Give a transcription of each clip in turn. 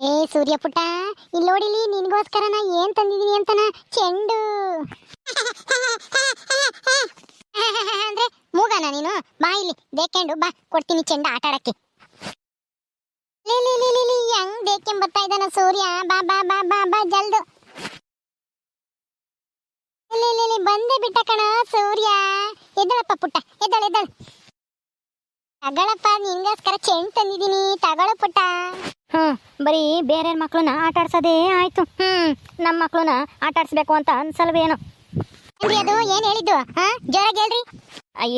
ಏ ಸೂರ್ಯ ಪುಟ್ಟ ಇಲ್ಲಿ ನೋಡಿಲಿ ನಿನ್ಗೋಸ್ಕರ ನಾ ಏನ್ ತಂದಿದೀನಿ ಅಂತನ ಚೆಂಡು. ಅಂದ್ರೆ ಮೂಗನ ನೀನು? ಬಾ ಇಲ್ಲಿ, ಬೇಕೆಂಡು, ಬಾ, ಕೊಡ್ತೀನಿ ಚೆಂಡ ಆಟ ಆಡಕ್ಕೆ. ಹೆಂಗ್ ಬೇಕೆಂಬ ಬರ್ತಾ ಸೂರ್ಯ? ಬಾ ಬಾ ಬಾ ಬಾ ಬಾ, ಜಲ್ದು. ಬಂದೇ ಬಿಟ್ಟ ಕಣ ಸೂರ್ಯ. ಎದ್ದಳಪ್ಪ ಪುಟ್ಟ, ಎದ್ದಳ ಎದ್ದಳ. ತಗಳಪ್ಪ ನಿನ್ಗೋಸ್ಕರ ಚೆಂಡ್ ತಂದಿದ್ದೀನಿ. ತಗೊಳ ಪುಟ್ಟ. ಹ್ಮ್ ಬರೀ ಬೇರೆ ಮಕ್ಕಳನ್ನ ಆಟ ಆಡ್ಸೋದೇ ಆಯ್ತು. ಹ್ಮ್ ನಮ್ಮ ಮಕ್ಕಳನ್ನ ಆಟ ಆಡ್ಸ್ಬೇಕು ಅಂತ ಅನ್ಸಲ್ವೇನು. ಅದು? ಏನು ಹೇಳಿದ್ದು? ಹಾ? ಜೋರಾಗಿ ಹೇಳ್ರಿ.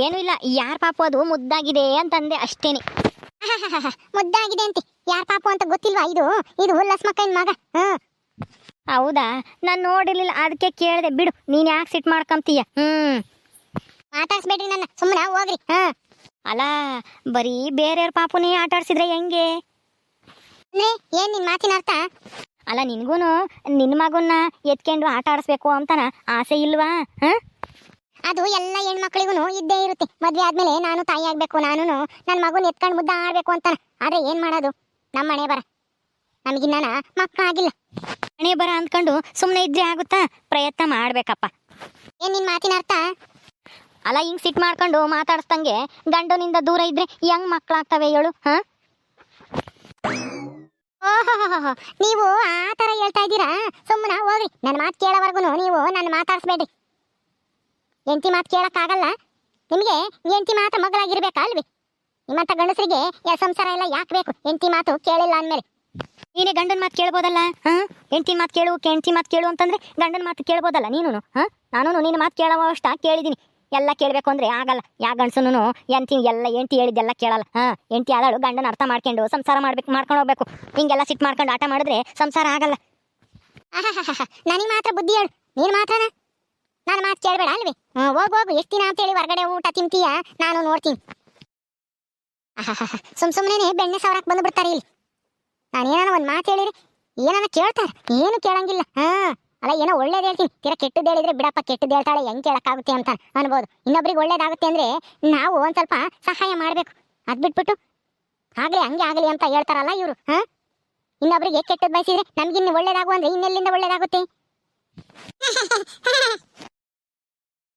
ಏನೂ ಇಲ್ಲ. ಯಾರ ಪಾಪು ಅದು? ಮುದ್ದಾಗಿದೆ ಅಂತಂದೆ ಅಷ್ಟೇನೆ. ಮುದ್ದಾಗಿದೆ ಅಂತೆ. ಯಾರ ಪಾಪು ಅಂತ ಗೊತ್ತಿಲ್ವಾ ಇದು? ಇದು ಹುಲ್ಲಸ್ ಮಕ್ಕಳ ಮಗ. ಹೌದಾ? ನಾನು ನೋಡಿರ್ಲಿಲ್ಲ. ಅದಕ್ಕೆ ಕೇಳಿದೆ. ಬಿಡು ನೀನು ಯಾಕೆ ಸಿಟ್ ಮಾಡ್ಕೊಂತೀಯ? ಹ್ಞೂ ಮಾತಾಡ್ಸ್ಬೇಡ್ರಿ ನನ್ನ. ಸುಮ್ಮನೆ ಹೋಗ್ರಿ. ಹಾ. ಅಲ್ಲ ಬರೀ ಬೇರೆಯವ್ರ ಪಾಪುನೇ ಆಟ ಆಡ್ಸಿದ್ರೆ ಹೆಂಗೆ ಏನ್ ನಿನ್ ಮಾತಿನ ಅರ್ಥ? ಅಲ್ಲ ನಿನ್ಗೂನು ನಿನ್ ಮಗುನ್ನ ಎತ್ಕೊಂಡು ಆಟ ಆಡಿಸ್ಬೇಕು ಅಂತನ ಆಸೆ ಇಲ್ವಾ? ಹ? ಅದು ಎಲ್ಲ ಹೆಣ್ಮಕ್ಳಿಗೂ ಇದ್ದೇ ಇರುತ್ತೆ. ಮದ್ವೆ ಆದ್ಮೇಲೆ ನಾನು ತಾಯಿ ಆಗ್ಬೇಕು ನಾನು ನನ್ನ ಮಗುನ ಎತ್ಕೊಂಡು ಮುದ್ದ ಆಡ್ಬೇಕು ಅಂತಾನ. ಆದ್ರೆ ಏನ್ ಮಾಡೋದು? ನಮ್ಮ ಮನೆ ಬರ. ನಮಗಿನ್ನ ಮಕ್ಕಳಾಗಿಲ್ಲ ಮನೆ ಬರ ಅಂದ್ಕೊಂಡು ಸುಮ್ಮನೆ ಇದ್ರೆ ಆಗುತ್ತಾ? ಪ್ರಯತ್ನ ಮಾಡ್ಬೇಕಪ್ಪ. ಏನ್ ನಿನ್ ಮಾತಿನ ಅರ್ಥ? ಅಲ್ಲ, ಹಿಂಗ್ ಸಿಟ್ ಮಾಡ್ಕೊಂಡು ಮಾತಾಡ್ಸ್ದಂಗೆ ಗಂಡನಿಂದ ದೂರ ಇದ್ರೆ ಹೆಂಗ್ ಮಕ್ಕಳಾಗ್ತವೆ ಹೇಳು, ಹ? ನೀವು ಆ ತರ ಹೇಳ್ತಾ ಇದ್ದೀರಾ? ಸುಮ್ಮನ ಹೋಗ್ರಿ ನನ್ನ ಮಾತು ಕೇಳೋವರೆಗೂ ನೀವು ನನ್ನ ಮಾತಾಡ್ಸ್ಬೇಡ್ರಿ. ಎಂತಿ ಮಾತು ಕೇಳಕ್ಕಾಗಲ್ಲ? ನಿಮಗೆ ಎಂತಿ ಮಾತು ಮಗಳಾಗಿರ್ಬೇಕಾ ಅಲ್ವಿ? ನಿಮ್ಮಂತ ಗಂಡಸರಿಗೆ ಯಾವ ಸಂಸಾರ ಎಲ್ಲ ಯಾಕೆ ಬೇಕು? ಎಂತಿ ಮಾತು ಕೇಳಿಲ್ಲ ಅಂದಮೇಲೆ. ನೀನೇ ಗಂಡನ ಮಾತು ಕೇಳ್ಬೋದಲ್ಲ, ಹಾಂ? ಮಾತು ಕೇಳು, ಹೆಂಡತಿ ಮಾತು ಕೇಳು ಅಂತಂದ್ರೆ ಗಂಡನ ಮಾತು ಕೇಳ್ಬೋದಲ್ಲ ನೀನು ಹಾ? ನಾನು ನಿನ್ನ ಮಾತು ಕೇಳೋವಷ್ಟ ಕೇಳಿದ್ದೀನಿ ಎಲ್ಲ ಕೇಳಬೇಕು ಅಂದ್ರೆ ಆಗಲ್ಲ. ಯಾ ಗಂಡಸನು ಎಂತಿ ಎಲ್ಲ ಎಂಟಿ ಹೇಳಿದ್ದೆಲ್ಲ ಕೇಳಲ್ಲ. ಹಾ ಎಂಟಿ ಆದಳು ಗಂಡನ ಅರ್ಥ ಮಾಡ್ಕೊಂಡು ಸಂಸಾರ ಮಾಡ್ಬೇಕು, ಮಾಡ್ಕೊಂಡು ಹೋಗ್ಬೇಕು. ಹಿಂಗೆಲ್ಲ ಸಿಟ್ ಮಾಡ್ಕೊಂಡು ಆಟ ಮಾಡಿದ್ರೆ ಸಂಸಾರ ಆಗಲ್ಲ. ನನಗೆ ಮಾತ್ರ ಬುದ್ಧಿ ಹೇಳು. ನೀನು ಮಾತ್ರ ನಾನು ಮಾತು ಕೇಳಬೇಡ ಅಲ್ವಿ? ಹೋಗು ಹೋಗು. ಎಷ್ಟು ದಿನ ಅಂತೇಳಿ ಹೊರಗಡೆ ಊಟ ತಿಂತೀಯ? ನಾನು ನೋಡ್ತೀನಿ. ಸುಮ್ ಸುಮ್ಮನೆ ಬೆಣ್ಣೆ ಸಾವಿರಕ್ಕೆ ಬಂದು ಬಿಡ್ತಾರೆ ಇಲ್ಲಿ. ನಾನು ಏನಾನ ಒಂದು ಮಾತು ಹೇಳಿರಿ ಏನಾನ ಕೇಳ್ತಾರೆ? ಏನು ಕೇಳಂಗಿಲ್ಲ. ಹಾ. ಅಲ್ಲ, ಏನೋ ಒಳ್ಳೇದು ಹೇಳ್ತೀನಿ. ತೀರಾ ಕೆಟ್ಟದ್ದು ಹೇಳಿದ್ರೆ ಬಿಡಪ್ಪ ಕೆಟ್ಟದ್ದು ಹೇಳ್ತಾಳೆ, ಹೆಂಗ್ ಕೇಳಕ್ಕಾಗುತ್ತೆ ಅಂತ ಅನ್ಬೋದು. ಇನ್ನೊಬ್ರಿಗೆ ಒಳ್ಳೇದಾಗುತ್ತೆ ಅಂದ್ರೆ ನಾವು ಒಂದ್ ಸ್ವಲ್ಪ ಸಹಾಯ ಮಾಡ್ಬೇಕು. ಅದ್ ಬಿಟ್ಬಿಟ್ಟು ಆಗಲಿ, ಹಂಗೆ ಆಗಲಿ ಅಂತ ಹೇಳ್ತಾರಲ್ಲ ಇವರು, ಹಾ? ಇನ್ನೊಬ್ರಿಗೆ ಕೆಟ್ಟದ್ದು ಬಯಸಿದ್ರೆ ನಮ್ಗಿನ್ನು ಒಳ್ಳೇದಾಗು ಅಂದ್ರೆ ಇನ್ನೆಲ್ಲಿಂದ ಒಳ್ಳೇದಾಗುತ್ತೆ?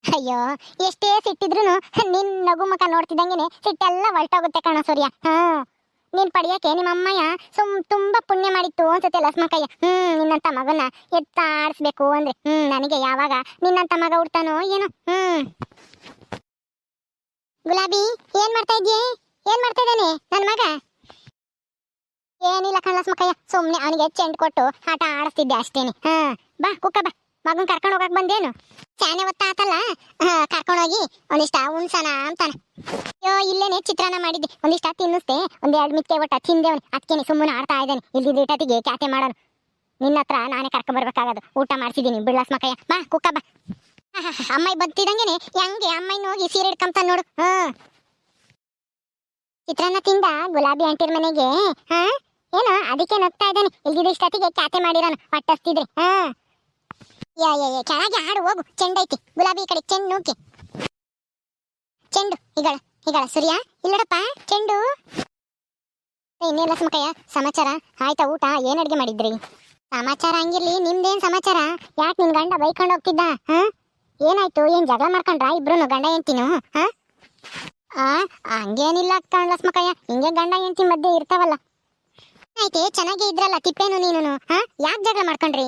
ಅಯ್ಯೋ, ಎಷ್ಟೇ ಸಿಟ್ಟಿದ್ರು ನಿನ್ ನಗು ಮುಖ ನೋಡ್ತಿದ್ದಂಗೆನೆ ಸಿಟ್ಟೆಲ್ಲ ಹೊರಟೋಗುತ್ತೆ ಕಣ ಸೂರ್ಯ, ಹಾ? ನೀನ್ ಪಡಿಯಕ್ಕೆ ನಿಮ್ಮ ಅಮ್ಮಯ್ಯ ಸುಮ್ ತುಂಬಾ ಪುಣ್ಯ ಮಾಡಿತ್ತು ಅನ್ಸುತ್ತೆ ಲಸ್ಮಕ್ಕಯ್ಯ ಹ್ಮ್, ನಿನ್ನಂತ ಮಗನ ಎತ್ತಾಡ್ಸ್ಬೇಕು ಅಂದ್ರೆ. ಹ್ಮ್, ನನಗೆ ಯಾವಾಗ ನಿನ್ನಂತ ಮಗ ಹುಡ್ತಾನೋ ಏನೋ. ಹ್ಮ್. ಗುಲಾಬಿ, ಏನ್ ಮಾಡ್ತಾ ಇದ್ಯೆ ಏನ್ ಮಾಡ್ತಾ ಇದ್ದಾನೆ ನನ್ ಮಗ? ಏನಿಲ್ಲ ಕಣ ಲಸ್ಮಕ್ಕಯ್ಯ ಸುಮ್ನೆ ಅವನಿಗೆ ಚೆಂಡ್ ಕೊಟ್ಟು ಆಟ ಆಡಿಸ್ತಿದ್ದೆ ಅಷ್ಟೇನೆ. ಹಾ, ಬಾ, ಕುಕ್ಕ ಬಾ. ಮಗನ್ ಕರ್ಕೊಂಡು ಹೋಗಕ್ ಬಂದೇನು? ಚಾನೆ ಹೊತ್ತಾತಲ್ಲ? ಕರ್ಕೊಂಡೋಗಿ ಒಂದಿಷ್ಟ ಉಣ್ಸನ ಅಂತಾನೆ. ಇಲ್ಲೇನೆ ಚಿತ್ರಾನ್ನ ಮಾಡಿದ್ದೆ. ಒಂದಿಷ್ಟ ಇನ್ನಿಸ್ತೆ ಒಂದ್ ಎರಡು ಮಿಕ್ಕೆ ಒಟ್ಟ ಅವನು. ಅದಕ್ಕೇನೆ ಸುಮ್ಮನೆ ಆಡ್ತಾ ಇದ್ದಾನೆ. ಇಲ್ದಿದ್ದ ಇಟ್ಟತಿಗೆ ಕ್ಯಾತೆ ಮಾಡೋನು. ನಿನ್ನ ಹತ್ರ ನಾನೇ ಕರ್ಕೊಂಡ್ ಬರ್ಬೇಕಾಗದು. ಊಟ ಮಾಡ್ಸಿದೀನಿ ಬಿಡ್ಲಾಸ್ ಮಕ್ಕಯ್ಯ ಬಾ, ಕುಕ್ಕ ಬಾ. ಅಮ್ಮೈ ಬತ್ತಿದಂಗೆನೆ ಹೆಂಗೆ ಅಮ್ಮಯ್ಯನ ಹೋಗಿ ಸೀರೆ ಹಿಡ್ಕೊಂತ ನೋಡು. ಹಾ ಚಿತ್ರಾನ್ನ ತಿಂದ ಗುಲಾಬಿ ಆಂಟಿರ್ ಮನೆಗೆ. ಹಾ? ಏನೋ ಅದಕ್ಕೆ ನಗ್ತಾ ಇದ್ದಾನೆ. ಇಲ್ದಿದ್ದ ಇಷ್ಟೊತ್ತಿಗೆ ಕ್ಯಾತೆ ಮಾಡಿರೋನು. ಹೊಟ್ಟಸ್ತಿದ್ರೆ. ಹಾ ಯಾ ಕೆಳಗೆ ಹಾಡು ಹೋಗು. ಚೆಂಡೈತಿ. ಗುಲಾಬಿ ಕಡೆ ಚೆಂಡು, ನೂಕೆ. ಚೆಂಡು, ಈಗಳ. ಈಗಳ ಸೂರ್ಯ? ಇಲ್ಲಡಪ್ಪ, ಚೆಂಡು. ಇನ್ನೇನ ಲಕ್ಷ್ಮಕಯ್ಯ? ಸಮಾಚಾರ? ಆಯ್ತಾ ಊಟ? ಏನ್ ಅಡ್ಗೆ ಮಾಡಿದ್ರಿ? ಸಮಾಚಾರ ಹಂಗಿರ್ಲಿ, ನಿಮ್ದೇನ್ ಸಮಾಚಾರ? ಯಾಕೆ ನಿನ್ ಗಂಡ ಬೈಕೊಂಡು ಹೋಗ್ತಿದ್ದ, ಹಾ? ಏನಾಯ್ತು? ಏನ್ ಜಗಳ ಮಾಡ್ಕೊಂಡ್ರ ಇಬ್ರು ಗಂಡ ಹಾ? ಆ, ಹಂಗೇನಿಲ್ಲ ಕಣ್ಲಸ್ಮಕಯ್ಯ ಹಿಂಗೆ ಗಂಡ ಹೆಂಡ್ತಿ ಮಧ್ಯೆ ಇರ್ತಾವಲ್ಲ. ಆಯ್ತೆ, ಚೆನ್ನಾಗಿ ಇದ್ರಲ್ಲ, ತಿಪ್ಪೇನು ನೀನು ಹಾ? ಯಾಕೆ ಜಗಳ ಮಾಡ್ಕೊಂಡ್ರಿ?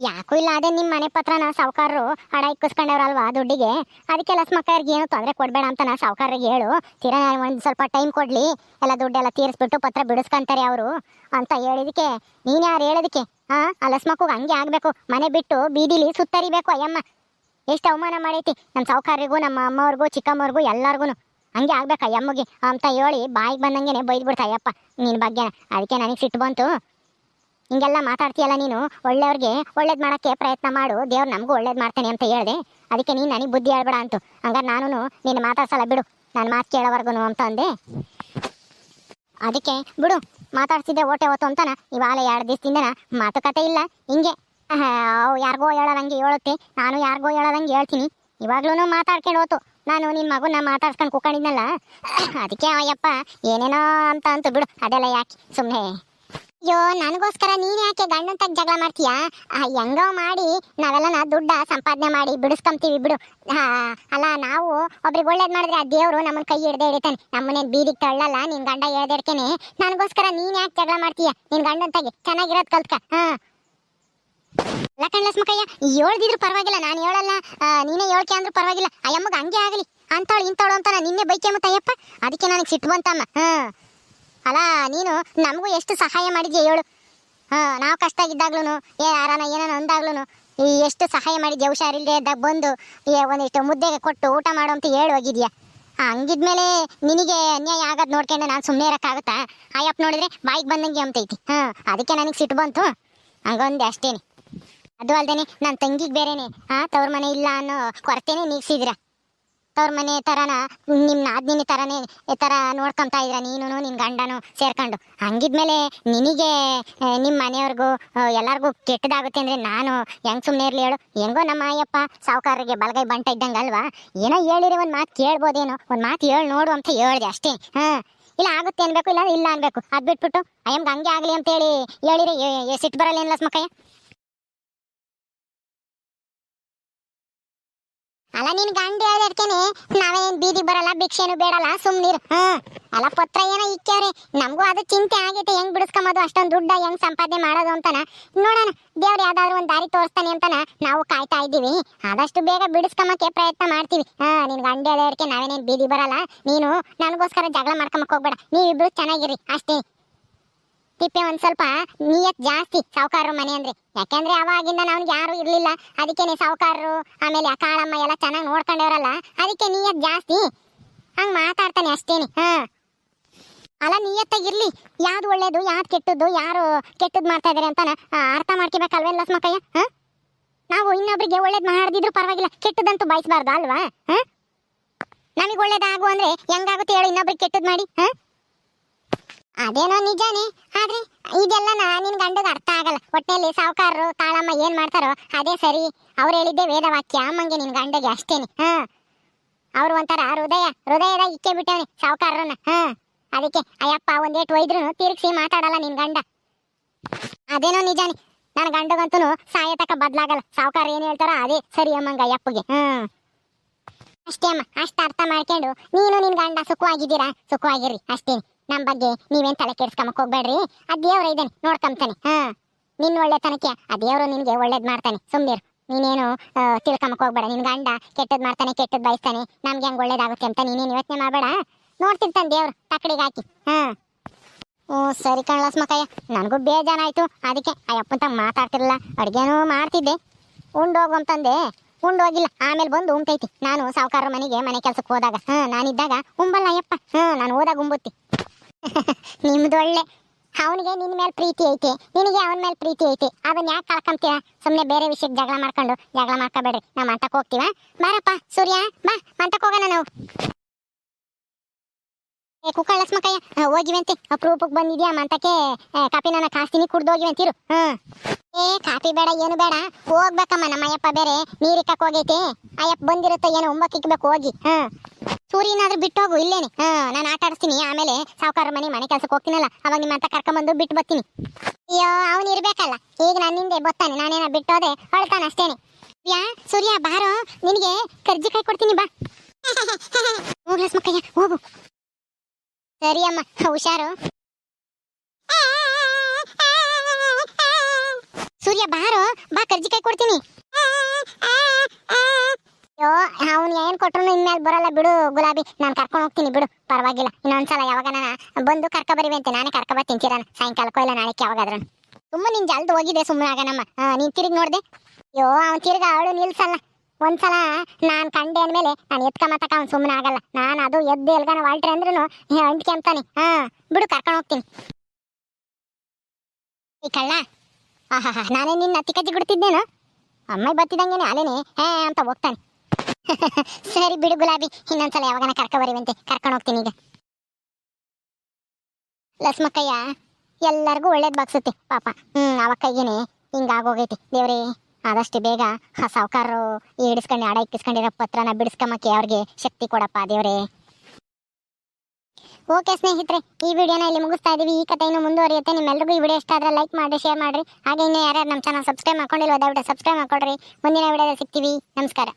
ಯಾಕೂ ಇಲ್ಲ, ಅದೇ ನಿಮ್ಮ ಮನೆ ಪತ್ರನ ಸಾವುಕಾರರು ಹಡ ಇಕ್ಕಿಸ್ಕೊಂಡವ್ರಲ್ವಾ ದುಡ್ಡಿಗೆ? ಅದಕ್ಕೆ ಲಸ್ಮಕ್ಕವ್ರಿಗೆ ಏನು ತೊಂದರೆ ಕೊಡಬೇಡ ಅಂತ ನಾ ಸಾವುಕಾರರಿಗೆ ಹೇಳು. ತೀರಾ ಒಂದು ಸ್ವಲ್ಪ ಟೈಮ್ ಕೊಡ್ಲಿ, ಎಲ್ಲ ದುಡ್ಡೆಲ್ಲ ತೀರಿಸ್ಬಿಟ್ಟು ಪತ್ರ ಬಿಡಿಸ್ಕೊಂತಾರೆ ಅವರು ಅಂತ ಹೇಳಿದಕ್ಕೆ ನೀನು ಯಾರು ಹೇಳೋದಕ್ಕೆ ಹಾ? ಆ ಲಸ್ಮಕ್ಕೂ ಹಂಗೆ ಆಗಬೇಕು. ಮನೆ ಬಿಟ್ಟು ಬೀದಿಲಿ ಸುತ್ತರಿಬೇಕು, ಅಯ್ಯಮ್ಮ. ಎಷ್ಟು ಅವಮಾನ ಮಾಡೈತಿ? ನಮ್ಮ ಸಾವುಕಾರರಿಗೂ, ನಮ್ಮ ಅಮ್ಮವ್ರಿಗೂ, ಚಿಕ್ಕಮ್ಮವ್ರಿಗೂ ಎಲ್ಲರಿಗೂ ಹಂಗೆ ಆಗ್ಬೇಕಾ, ಯಮ್ಮಗೆ. ಅಂತ ಹೇಳಿ ಬಾಯಿಗೆ ಬಂದಂಗೆನೆ ಬೈದ್ಬಿಡ್ತಾ ಅಯ್ಯಪ್ಪ ನಿನ್ನ ಬಗ್ಗೆ. ಅದಕ್ಕೆ ನನಗೆ ಸಿಟ್ಟು ಬಂತು. ಹಿಂಗೆಲ್ಲ ಮಾತಾಡ್ತೀಯಲ್ಲ ನೀನು? ಒಳ್ಳೆಯವ್ರಿಗೆ ಒಳ್ಳೇದು ಮಾಡೋಕ್ಕೆ ಪ್ರಯತ್ನ ಮಾಡು. ದೇವ್ರು ನಮಗೂ ಒಳ್ಳೇದು ಮಾಡ್ತಾನೆ ಅಂತ ಹೇಳಿದೆ. ಅದಕ್ಕೆ ನೀನು ನನಗೆ ಬುದ್ಧಿ ಹೇಳ್ಬೇಡ ಅಂತು. ಹಂಗಾರೆ ನಾನು ನಿನ್ನ ಮಾತಾಡ್ಸಲ್ಲ ಬಿಡು. ನಾನು ಮಾತು ಕೇಳೋವರೆಗೂ ಅಂತ ಅಂದೆ. ಅದಕ್ಕೆ ಬಿಡು, ಮಾತಾಡ್ಸಿದ್ದೆ ಓಟೆ ಓತು ಅಂತಾನ ಇವಾಗ ಎರಡು ದಿವಸದಿಂದ ಮಾತುಕತೆ ಇಲ್ಲ. ಹಿಂಗೆ. ಯಾರಿಗೋ ಹೇಳೋದಂಗೆ ಹೇಳುತ್ತೆ. ನಾನು ಯಾರಿಗೋ ಹೇಳೋದಂಗೆ ಹೇಳ್ತೀನಿ. ಇವಾಗ್ಲೂ ಮಾತಾಡ್ಕೊಂಡು ಹೋತು. ನಾನು ನಿನ್ನ ಮಗುನ ಮಾತಾಡ್ಸ್ಕೊಂಡು ಕೂಕೊಂಡಿದ್ನಲ್ಲ ಅದಕ್ಕೆ ಅವಯ್ಯಪ್ಪ ಏನೇನೋ ಅಂತ ಅಂತ ಬಿಡು, ಅದೆಲ್ಲ ಯಾಕೆ? ಸುಮ್ಮನೆ ಅಯ್ಯೋ, ನನಗೋಸ್ಕರ ನೀನ್ ಯಾಕೆ ಗಂಡನ್ ಜಗಳ ಮಾಡ್ತೀಯಾ? ಹೆಂಗೋ ಮಾಡಿ ನಾವೆಲ್ಲನ ದುಡ್ಡ ಸಂಪಾದನೆ ಮಾಡಿ ಬಿಡಿಸ್ಕೊಂತೀವಿ ಬಿಡು. ಅಲ್ಲ, ನಾವು ಒಬ್ರಿಗೆ ಒಳ್ಳೇದು ಮಾಡಿದ್ರೆ ಆ ದೇವ್ರು ನಮ್ಮನ್ನ ಕೈ ಹಿಡ್ದೆ ಹಿಡಿತಾನೆ. ನಮ್ಮನೇ ಬೀದಿಗೆ ತಳ್ಳಲ್ಲ, ನಿನ್ ಗಂಡ ಹೇಳ್ದೇಡ್ಕೇನೆ ನನಗೋಸ್ಕರ ನೀನ್ ಯಾಕೆ ಜಗಳ ಮಾಡ್ತೀಯಾ? ನಿನ್ ಗಂಡನ್ ತಗಿ, ಚೆನ್ನಾಗಿರೋದ್ ಕಲ್ತ್ಕ. ಹಾ. ಅಲ್ಲ ಕಣ್ಲಸ್ಮಕಯ್ಯ ಹೇಳ್ದಿದ್ರು ಪರವಾಗಿಲ್ಲ, ನಾನು ಹೇಳಲ್ಲ ನೀನೇ ಹೇಳ್ಕೆ ಅಂದ್ರೂ ಪರವಾಗಿಲ್ಲ. ಅಯ್ಯಮ್ಮಗ ಹಂಗೆ ಆಗಲಿ. ಅಂತವಳು ಇಂಥವಳು ಅಂತ ನಾನು ನಿನ್ನೆ ಬೈಕೆ ಮತ್ತೆ ಅಯ್ಯಪ್ಪ. ಅದಕ್ಕೆ ನನಗೆ ಸಿಟ್ಟು ಬಂತಮ್ಮ ಹ್ಞೂ ಅಲ್ಲ, ನೀನು ನಮಗೂ ಎಷ್ಟು ಸಹಾಯ ಮಾಡಿದ್ಯಾ ಹೇಳು ಹಾಂ, ನಾವು ಕಷ್ಟ ಇದ್ದಾಗ್ಲೂ ಏ ಆರಾನ ಏನಾನ ಅಂದಾಗ್ಲೂ ಈ ಎಷ್ಟು ಸಹಾಯ ಮಾಡಿದ್ಯಾ ಹುಷಾರಿಲ್ಲದೆ ಇದ್ದಾಗ ಬಂದು, ಏ, ಒಂದಿಷ್ಟು ಮುದ್ದೆಗೆ ಕೊಟ್ಟು ಊಟ ಮಾಡು ಅಂತ ಹೇಳಿ ಹೋಗಿದ್ಯಾ? ಹಂಗಿದ್ಮೇಲೆ ನಿನಗೆ ಅನ್ಯಾಯ ಆಗೋದು ನೋಡ್ಕೊಂಡು ನಾನು ಸುಮ್ಮನೆ ಇರೋಕ್ಕಾಗುತ್ತಾ? ಅಯ್ಯಪ್ಪ ನೋಡಿದ್ರೆ ಬಾಯಿಗೆ ಬಂದಂಗೆ ಅಂತೈತಿ ಹಾಂ, ಅದಕ್ಕೆ ನನಗೆ ಸಿಟ್ಟು ಬಂತು. ಹಂಗೊಂದೆ ಅಷ್ಟೇನೆ. ಅದು ಅಲ್ದೇನೆ ನನ್ನ ತಂಗಿಗೆ ಬೇರೆನೆ. ಆ, ತವ್ರ ಮನೆ ಇಲ್ಲ ಅನ್ನೋ ಕೊರತೆನೆ ನೀಗ್ಸಿದ್ರ. ತವ್ರ ಮನೆ ತರನ ನಿಮ್ಮ ನಾದ್ನಿನ ತರನೇ ಈ ತರ ನೋಡ್ಕೊಂತ ಇದ್ರ ನೀನು ನಿನ್ ಗಂಡನು ಸೇರ್ಕೊಂಡು. ಹಂಗಿದ್ಮೇಲೆ ನಿನಗೆ ನಿಮ್ಮ ನಿಮ್ ಮನೆಯವ್ರಿಗೂ ಎಲ್ಲರಿಗೂ ಕೆಟ್ಟದಾಗುತ್ತೆ ಅಂದ್ರೆ ನಾನು ಹೆಂಗ್ ಸುಮ್ಮನೆ ಇರ್ಲಿ ಹೇಳು. ಹೆಂಗೋ ನಮ್ಮ ಅಯ್ಯಪ್ಪ ಸಾವುಕಾರರಿಗೆ ಬಲಗೈ ಬಂಟ ಇದ್ದಂಗ ಅಲ್ವಾ? ಏನೋ ಹೇಳಿರಿ, ಒಂದ್ ಮಾತು ಕೇಳ್ಬೋದೇನೋ. ಒಂದ್ ಮಾತು ಹೇಳಿ ನೋಡು ಅಂತ ಹೇಳ್ದೆ ಅಷ್ಟೇ. ಹಾ. ಇಲ್ಲ ಆಗುತ್ತೆ ಅನ್ಬೇಕು, ಇಲ್ಲ ಇಲ್ಲ ಅನ್ಬೇಕು. ಅದ್ ಬಿಟ್ಬಿಟ್ಟು, ಅಯ್ಯಂಗೆ ಹಂಗೆ ಆಗಲಿ ಅಂತ ಹೇಳಿ ಹೇಳಿರಿ ಸಿಟ್ಟು ಬರಲ್ಲ ಏನ್ ಸ್ಮಕಯ್ಯ ಅಲ್ಲ, ನಿನ್ ಗಂಡ ಹೇಳೋದಕ್ಕೇನೆ ನಾವೇನ್ ಬೀದಿ ಬರಲ್ಲ, ಭಿಕ್ಷೆನು ಬೇಡಲ್ಲ, ಸುಮ್ನಿರ್. ಹಾ ಅಲ್ಲ, ಪತ್ರ ಏನೋ ಇಕ್ಕವ್ರೆ ನಮಗೂ ಅದು ಚಿಂತೆ ಆಗೈತೆ, ಹೆಂಗ್ ಬಿಡಿಸ್ಕೊಂಬೋದು ಅಷ್ಟೊಂದು ದುಡ್ಡ ಹೆಂಗ್ ಸಂಪಾದನೆ ಮಾಡೋದು ಅಂತನ. ನೋಡೋಣ, ದೇವ್ರು ಯಾವ್ದಾದ್ರು ಒಂದ್ ದಾರಿ ತೋರಿಸ್ತಾನೆ ಅಂತಾನ ನಾವು ಕಾಯ್ತಾ ಇದ್ದೀವಿ. ಆದಷ್ಟು ಬೇಗ ಬಿಡಿಸ್ಕೊಂಬಕ್ಕೆ ಪ್ರಯತ್ನ ಮಾಡ್ತೀವಿ. ಹಾ, ನಿನ್ ಗಂಡ ಹೇಳೋದಕ್ಕೆ ನಾವೇನೇನ್ ಬೀದಿ ಬರಲ್ಲ. ನೀನು, ನನಗೋಸ್ಕರ ಜಗಳ ಮಾಡ್ಕೊಂಬಕ್ ಹೋಗ್ಬೇಡ. ನೀವಿಬ್ರು ಚೆನ್ನಾಗಿರಿ. ಅಷ್ಟೇ. ತಿಪ್ಪೆ ಒಂದ್ ಸ್ವಲ್ಪ ನೀಯತ್ ಜಾಸ್ತಿ, ಸಾವುಕಾರರು ಮನೆ ಅಂದ್ರೆ. ಯಾಕಂದ್ರೆ ಅವಾಗಿಂದ ಅವ್ನಿಗೆ ಯಾರು ಇರ್ಲಿಲ್ಲ. ಅದಕ್ಕೇನೆ ಸಾವುಕಾರರು, ಆಮೇಲೆ ಕಾಳಮ್ಮ ಎಲ್ಲ ಚೆನ್ನಾಗಿ ನೋಡ್ಕೊಂಡವ್ರಲ್ಲ, ಅದಕ್ಕೆ ನೀಯತ್ ಜಾಸ್ತಿ. ಹಂಗ್ ಮಾತಾಡ್ತಾನೆ ಅಷ್ಟೇನೆ. ಹಾ. ಅಲ್ಲ ನಿಯತ್ತಾಗಿರ್ಲಿ ಯಾವ್ದು ಒಳ್ಳೇದು, ಯಾವ್ದು ಕೆಟ್ಟದ್ದು, ಯಾರು ಕೆಟ್ಟದ್ ಮಾಡ್ತಾ ಇದಾರೆ ಅಂತ ಅರ್ಥ ಮಾಡ್ಕೋಬೇಕಲ್ವೇನ್ ಲಸ್ಮಕ್ಕಯ್ಯ ಹಾ? ನಾವು ಇನ್ನೊಬ್ರಿಗೆ ಒಳ್ಳೇದ್ ಮಾಡದಿದ್ರು ಪರವಾಗಿಲ್ಲ. ಕೆಟ್ಟದಂತೂ ಬಯಸಬಾರ್ದು ಅಲ್ವಾ? ಹಾ? ನಮಗೆ ಒಳ್ಳೇದಾಗು ಅಂದ್ರೆ ಹೆಂಗಾಗುತ್ತೆ ಹೇಳು ಇನ್ನೊಬ್ರಿಗೆ ಕೆಟ್ಟದ್ ಮಾಡಿ? ಹಾ? ಅದೇನೋ ನಿಜಾನೇ. ಆದ್ರೆ ಇದೆಲ್ಲ ನಾ ನಿನ್ ಗಂಡಗ ಅರ್ಥ ಆಗಲ್ಲ. ಒಟ್ಟೆಯಲ್ಲಿ ಸಾವುಕಾರರು, ತಾಳಮ್ಮ ಏನ್ ಮಾಡ್ತಾರೋ ಅದೇ ಸರಿ. ಅವ್ರು ಹೇಳಿದ್ದೆ ವೇದವಾಕ್ಯ ಅಮ್ಮಂಗೆ ನಿನ್ ಗಂಡಗೆ ಅಷ್ಟೇನೆ. ಹಾ. ಅವ್ರು ಒಂಥರ ಹೃದಯ, ಹೃದಯದ ಇಕ್ಕೆ ಬಿಟ್ಟವನೆ ಸಾವುಕಾರರನ್ನ. ಹ. ಅದಕ್ಕೆ ಅಯ್ಯಪ್ಪ ಒಂದೇಟ್ ಒಯ್ದ್ರು ತಿರುಗಿಸಿ ಮಾತಾಡಲ್ಲ ನಿನ್ ಗಂಡ. ಅದೇನೋ ನಿಜಾನೇ. ನನ್ನ ಗಂಡಗಂತೂ ಸಾಯ ತಕ ಬದ್ಲಾಗಲ್ಲ. ಸಾವುಕಾರ ಏನ್ ಹೇಳ್ತಾರೋ ಅದೇ ಸರಿ ಅಮ್ಮಂಗ, ಅಯ್ಯಪ್ಪಗೆ. ಹ್ಮ್ ಅಷ್ಟೇ ಅಮ್ಮ. ಅಷ್ಟ ಅರ್ಥ ಮಾಡ್ಕೊಂಡು ನೀನು ನಿನ್ ಗಂಡ ಸುಖವಾಗಿದ್ದೀರಾ? ಸುಖವಾಗಿರ್ರಿ. ಅಷ್ಟೇ ನಮ್ ಬಗ್ಗೆ ನೀವೇನ್ ತಲೆ ಕೆಡ್ಸ್ಕೊಂಬಕ್ ಹೋಗ್ಬೇಡ್ರಿ? ಆ ದೇವ್ರ ಇದ್ದಾನೆ ನೋಡ್ಕೊಂತಾನೆ ಹಾ, ನಿನ್ ಒಳ್ಳೆತನಕ್ಕೆ ಆ ದೇವ್ರು ನಿನಗೆ ಒಳ್ಳೇದ್ ಮಾಡ್ತಾನೆ. ಸುಮ್ಮನಿರು ನೀನೇನು ತಿಳ್ಕೊಂಬಕ್ ಹೋಗ್ಬೇಡ. ನಿನ್ ಗಂಡ ಕೆಟ್ಟದ್ ಮಾಡ್ತಾನೆ, ಕೆಟ್ಟದ್ ಬಯಸ್ತಾನೆ. ನಮ್ಗೆ ಹೆಂಗ್ ಒಳ್ಳೇದಾಗುತ್ತೆ ಅಂತ ನೀನೇನು ಯೋಚನೆ ಮಾಡಬೇಡ? ನೋಡ್ತಿರ್ತಾನೆ ದೇವ್ರು, ತಕ್ಕಡಿಗೆ ಹಾಕಿ. ಹಾ. ಹ್ಞೂ, ಸರಿ ಕಣ್ಲಸ್ಮಕಯ್ಯ ನನಗೂ ಬೇಜಾನಾಯ್ತು ಅದಕ್ಕೆ ಅಯ್ಯಪ್ಪಂತ ಮಾತಾಡ್ತಿರಲಿಲ್ಲ. ಅಡುಗೆನೂ ಮಾಡ್ತಿದ್ದೆ. ಉಂಡೋಗು ಅಂತಂದೆ. ಉಂಡೋಗಿಲ್ಲ. ಆಮೇಲೆ ಬಂದು ಉಂಟೈತಿ. ನಾನು ಸಾವುಕಾರ ಮನೆಗೆ ಮನೆ ಕೆಲ್ಸಕ್ಕೆ ಹೋದಾಗ. ಹಾಂ, ನಾನಿದ್ದಾಗ ಉಂಬಲ್ಲ ಅಯ್ಯಪ್ಪ. ಹಾಂ, ನಾನು ಹೋದಾಗ ಉಂಬುತ್ತಿ. ನಿಮ್ದು ಒಳ್ಳೆ. ಅವನಿಗೆ ನಿನ್ನ ಮೇಲೆ ಪ್ರೀತಿ ಐತೆ. ನಿನಗೆ ಅವನ ಮೇಲೆ ಪ್ರೀತಿ ಐತೆ. ಅದನ್ನ ಯಾಕೆ ಕಳ್ಕೊಂತೀಯ? ಸುಮ್ಮನೆ ಬೇರೆ ವಿಷಯಕ್ಕೆ ಜಗಳ ಮಾಡ್ಕೊಂಡು. ಜಗಳ ಮಾಡ್ಕೋಬೇಡ್ರಿ. ನಾವು ಮಂಟಕ್ಕೆ ಹೋಗ್ತೀವ? ಬಾರಪ್ಪ, ಸೂರ್ಯ, ಬಾ. ಮಂಟಕ್ಕೆ ಹೋಗೋಣ ನಾವು. ಏ ಕುಕ್ಕಳಸ್ಮಕಯ್ಯ ಹೋಗಿವಂತೆ. ಅಪ್ರೂಪಕ್ಕೆ ಬಂದಿದ್ಯಾ ಮಂಟಕ್ಕೆ? ಕಾಫಿ ನಾನು ಕಾಸ್ತೀನಿ ಕುಡ್ದು ಹೋಗಿವಂತಿರು ಹ್ಞೂ ಏ ಕಾಫಿ ಬೇಡ, ಏನು ಬೇಡ. ಹೋಗ್ಬೇಕಮ್ಮ ನಮ್ಮ ಅಯ್ಯಪ್ಪ ಬೇರೆ. ನೀರಿಕ್ಕಕ್ಕೆ ಹೋಗೈತೆ. ಅಯ್ಯಪ್ಪ ಬಂದಿರುತ್ತೆ ಏನೋ ಒಂಬಕ್ಕಿಕ್ಬೇಕು ಹೋಗಿ. ಹಾ. ಸೂರ್ಯನಾದ್ರೂ ಬಿಟ್ಟು ಹೋಗು ಇಲ್ಲೇನೆ ನಾನು ಆಟ ಆಡಿಸ್ತೀನಿ. ಆಮೇಲೆ ಸಾವುಕಾರ ಮನೆ ಮನೆ ಕೆಲಸಕ್ಕೆ ಹೋಗ್ತೀನಲ್ಲ, ಅವಾಗ ನಿಮ್ಮ ಅಂತ ಕರ್ಕೊಂಬಂದು ಬಿಟ್ಟು ಬರ್ತೀನಿ. ಅಯ್ಯೋ, ಅವನು ಇರ್ಬೇಕಲ್ಲ. ಈಗ ನನ್ನ ಹಿಂದೆ ಬತ್ತಾನೆ ನಾನೇನ ಬಿಟ್ಟೋದೆ ಹೊಳ್ತಾನೆ ಅಷ್ಟೇನೆ. ಯಾ ಸೂರ್ಯ, ಬಾರು. ನಿನಗೆ ಕರ್ಜಿಕಾಯಿ ಕೊಡ್ತೀನಿ, ಬಾ. ಹೋಗ್ಲಸ್ ಮಕ್ಕಯ್ಯ ಹೋಗು. ಸರಿ ಅಮ್ಮ, ಹುಷಾರು. ಸೂರ್ಯ, ಬಾರು. ಬಾ ಕರ್ಜಿಕಾಯಿ ಕೊಡ್ತೀನಿ. ಅಯ್ಯೋ, ಅವ್ನು ಏನ್ ಕೊಟ್ರು ಇನ್ಮೇಲೆ ಬರಲ್ಲ ಬಿಡು ಗುಲಾಬಿ. ನಾನು ಕರ್ಕೊಂಡು ಹೋಗ್ತೀನಿ ಬಿಡು. ಪರವಾಗಿಲ್ಲ. ಇನ್ನೊಂದ್ಸಲ ಯಾವಾಗ ನಾನು ಬಂದು ಕರ್ಕೊ ಅಂತ ನಾನೇ ಕರ್ಕ ಬರ್ತೀನಿ ಚಿರಾನ ಸಾಯಂಕಾಲಕ್ಕೋ ಇಲ್ಲ ನಾಳೆಕ್ಕೆ ಯಾವಾಗಾದ್ರೂ ತುಂಬ ನಿನ್ ಜಲ್ದು ಹೋಗಿದೆ ಸುಮ್ಮನೆ ಆಗನಮ್ಮ ನೀನು ತಿರುಗಿ ನೋಡ್ದೆ? ಅಯ್ಯೋ, ಅವ್ನು ತಿರ್ಗ ಅವಳು ನಿಲ್ಸಲ್ಲ. ಒಂದ್ಸಲ ನಾನ್ ಕಂಡೆ ಅಂದ್ಮೇಲೆ ನಾನು ಎತ್ಕೊಂಬತ್ತಕ ಅವ್ನು ಸುಮ್ಮನೆ ಆಗಲ್ಲ. ನಾನು ಅದು ಎದ್ದು ಎಲ್ಗಾನ ವಾಲ್ಟ್ರೆ ಅಂದ್ರೂ ಅಂತಾನೆ. ಹಾ, ಬಿಡು, ಕರ್ಕೊಂಡು ಹೋಗ್ತೀನಿ. ಈ ಕಳ್ಳ. ಆಹಾ ನಾನೇ ನಿನ್ನ ಅತ್ತಿ ಕಜ್ಜಿ ಬಿಡ್ತಿದ್ದೇನು? ಅಮ್ಮ ಬತ್ತಿದಂಗೆನೆ, ಅಲೆನೆ, ಹೇ, ಅಂತ ಹೋಗ್ತಾನೆ. ಸರಿ ಬಿಡು ಗುಲಾಬಿ, ಇನ್ನೊಂದ್ಸಲ ಯಾವಾಗನ ಕರ್ಕೊ ಬರೀವಂತೆ ಕರ್ಕೊಂಡು ಹೋಗ್ತೀನಿ ಈಗ. ಲಸ್ಮಕ್ಕಯ್ಯ ಎಲ್ಲರಿಗೂ ಒಳ್ಳೇದ್ ಬಾಗ್ಸುತ್ತೆ, ಪಾಪ. ಅವ ಕೈಗೇನೆ ಹಿಂಗಾಗೋಗೈತಿ ದೇವ್ರಿ, ಆದಷ್ಟು ಬೇಗ ಆ ಸಾವುಕಾರರು ಈಡಿಸ್ಕೊಂಡು ಅಡ ಇಕ್ಕಿಸ್ಕೊಂಡಿರೋ ಪತ್ರನ ಬಿಡಿಸ್ಕೊಂಬಕ್ಕೆ ಅವ್ರಿಗೆ ಶಕ್ತಿ ಕೊಡಪ್ಪ ದೇವ್ರೆ. ಓಕೆ ಸ್ನೇಹಿತರೆ, ಈ ವಿಡಿಯೋನ ಇಲ್ಲಿ ಮುಗಿಸ್ತಾ ಇದೀವಿ. ಈ ಕಥೆ ಇನ್ನೂ ಮುಂದುವರಿಯುತ್ತೆ. ನಿಮ್ಮೆಲ್ಲರಿಗೂ ಈ ವಿಡಿಯೋ ಇಷ್ಟ ಆದ್ರೆ ಲೈಕ್ ಮಾಡಿ, ಶೇರ್ ಮಾಡಿರಿ. ಹಾಗೆ ಇನ್ನೂ ಯಾರ್ಯಾರು ನಮ್ಮ ಚಾನಲ್ ಸಬ್ಸ್ಕ್ರೈಬ್ ಮಾಡ್ಕೊಂಡಿಲ್ಲ ದಯವಿಟ್ಟು ಸಬ್ಸ್ಕ್ರೈಬ್ ಮಾಡ್ಕೊಡ್ರಿ. ಮುಂದಿನ ವಿಡಿಯೋದಲ್ಲಿ ಸಿಗ್ತೀವಿ. ನಮಸ್ಕಾರ.